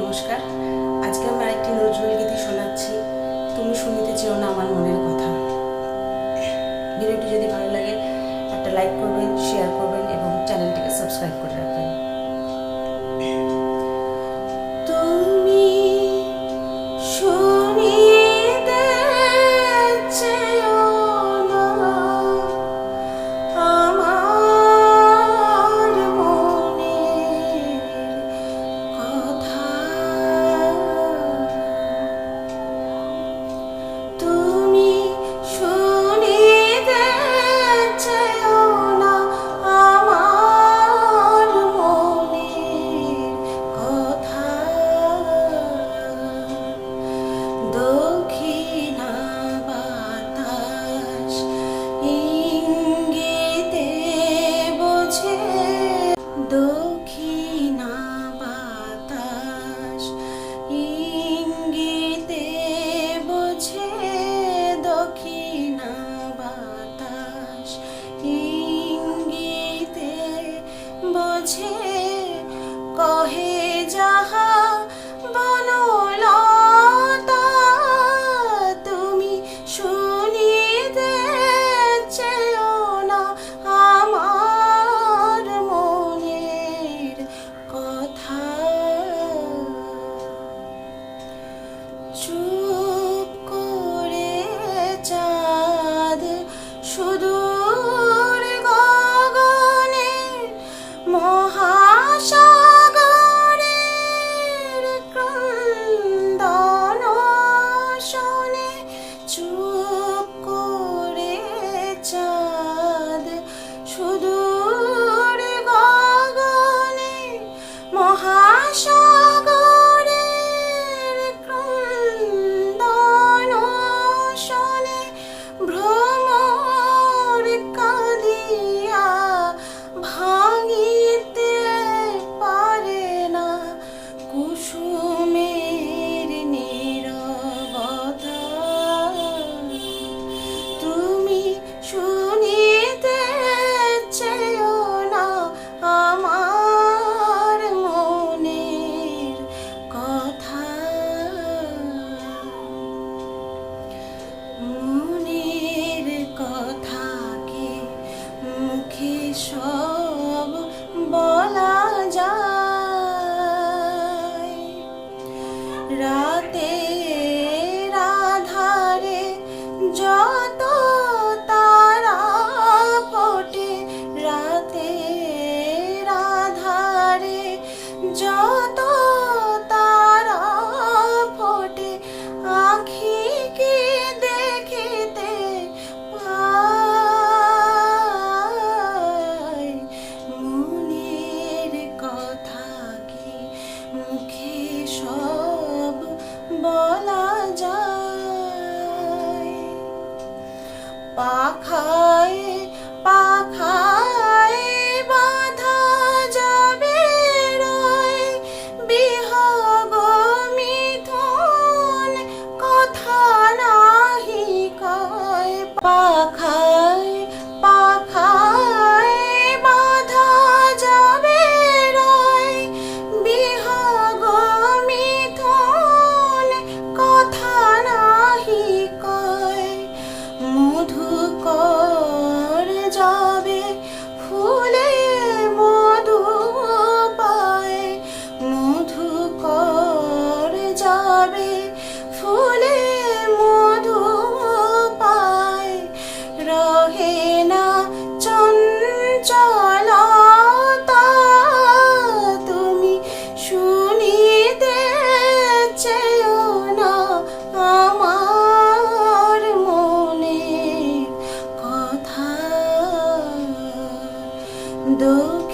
নমস্কার। আজকে আমি আরেকটি নজরুল গীতি শোনাচ্ছি। তুমি শুনিতে চেও না আমার মনের কথা। ভিডিওটি যদি ভালো লাগে, একটা লাইক করবেন শেয়ার করবেন এবং চ্যানেলটিকে সাবস্ক্রাইব করবেন সব বলা যায়। রাতে রাধারে যত তারা পটে রাতে রাধারে যত ปากไข do